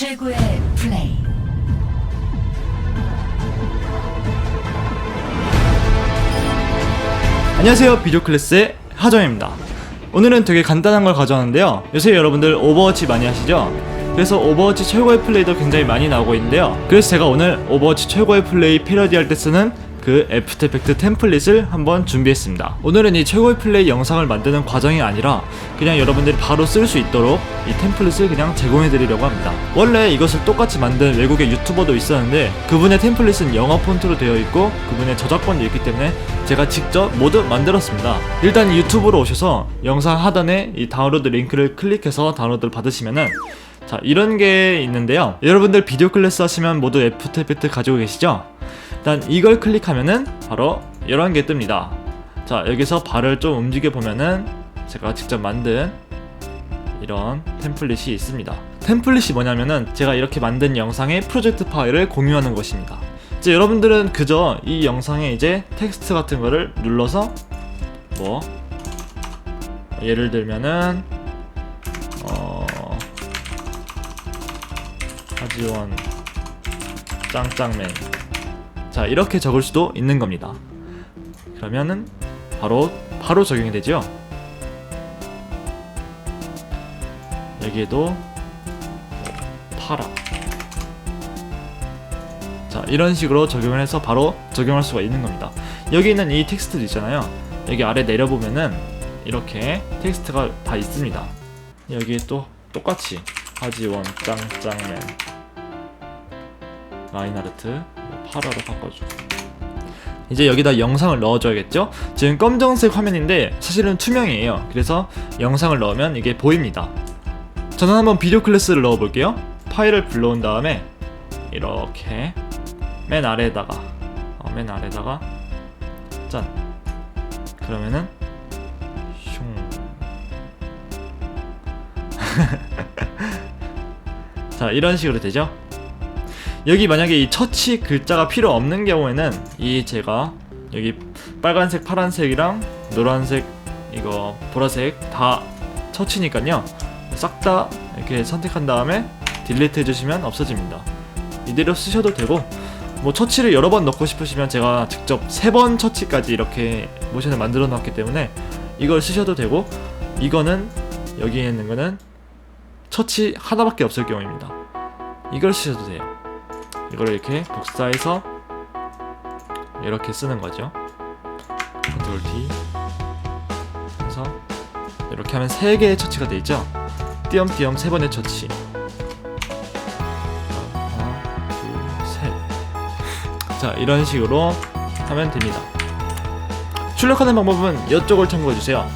최고의 플레이. 안녕하세요. 비조클래스의 하정입니다. 오늘은 되게 간단한 걸 가져왔는데요. 요새 여러분들 오버워치 많이 하시죠? 그래서 오버워치 최고의 플레이도 굉장히 많이 나오고 있는데요. 그래서 제가 오늘 오버워치 최고의 플레이 패러디할 때 쓰는 그 애프터 이펙트 템플릿을 한번 준비했습니다. 오늘은 이 최고의 플레이 영상을 만드는 과정이 아니라 그냥 여러분들이 바로 쓸 수 있도록 이 템플릿을 그냥 제공해 드리려고 합니다. 원래 이것을 똑같이 만든 외국의 유튜버도 있었는데 그분의 템플릿은 영어 폰트로 되어 있고 그분의 저작권도 있기 때문에 제가 직접 모두 만들었습니다. 일단 이 유튜브로 오셔서 영상 하단에 이 다운로드 링크를 클릭해서 다운로드를 받으시면은 자 이런 게 있는데요. 여러분들 비디오 클래스 하시면 모두 애프터 이펙트 가지고 계시죠? 일단 이걸 클릭하면은 바로 이런 게 뜹니다. 자 여기서 발을 좀 움직여 보면은 제가 직접 만든 이런 템플릿이 있습니다. 템플릿이 뭐냐면은 제가 이렇게 만든 영상의 프로젝트 파일을 공유하는 것입니다. 이제 여러분들은 그저 이 영상에 이제 텍스트 같은 거를 눌러서 뭐 예를 들면은 어 하지원 짱짱맨 자 이렇게 적을 수도 있는 겁니다. 그러면은 바로 바로 적용이 되죠 여기에도 파라 자 이런 식으로 적용을 해서 바로 적용할 수가 있는 겁니다. 여기 있는 이 텍스트도 있잖아요. 여기 아래 내려보면은 이렇게 텍스트가 다 있습니다. 여기 또 똑같이 하지원 짱짱맨 라인하르트 파라로 바꿔줘 이제 여기다 영상을 넣어줘야겠죠? 지금 검정색 화면인데 사실은 투명이에요. 그래서 영상을 넣으면 이게 보입니다. 저는 한번 비디오 클래스를 넣어볼게요. 파일을 불러온 다음에 이렇게 맨 아래에다가 어, 맨 아래에다가 짠. 그러면은 슝. 자 이런 식으로 되죠 여기 만약에 이 처치 글자가 필요 없는 경우에는 이 제가 여기 빨간색 파란색이랑 노란색 이거 보라색 다 처치니까요. 싹 다 이렇게 선택한 다음에 딜리트 해주시면 없어집니다. 이대로 쓰셔도 되고 뭐 처치를 여러 번 넣고 싶으시면 제가 직접 세 번 처치까지 이렇게 모션을 만들어 놨기 때문에 이걸 쓰셔도 되고 이거는 여기에 있는 거는 처치 하나밖에 없을 경우입니다. 이걸 쓰셔도 돼요 이거를 이렇게 복사해서 이렇게 쓰는 거죠. 컨트롤 D 해서 이렇게 하면 세 개의 처치가 돼 있죠? 띄엄띄엄 세 번의 처치. 하나 둘 셋 자 이런 식으로 하면 됩니다. 출력하는 방법은 이쪽을 참고해 주세요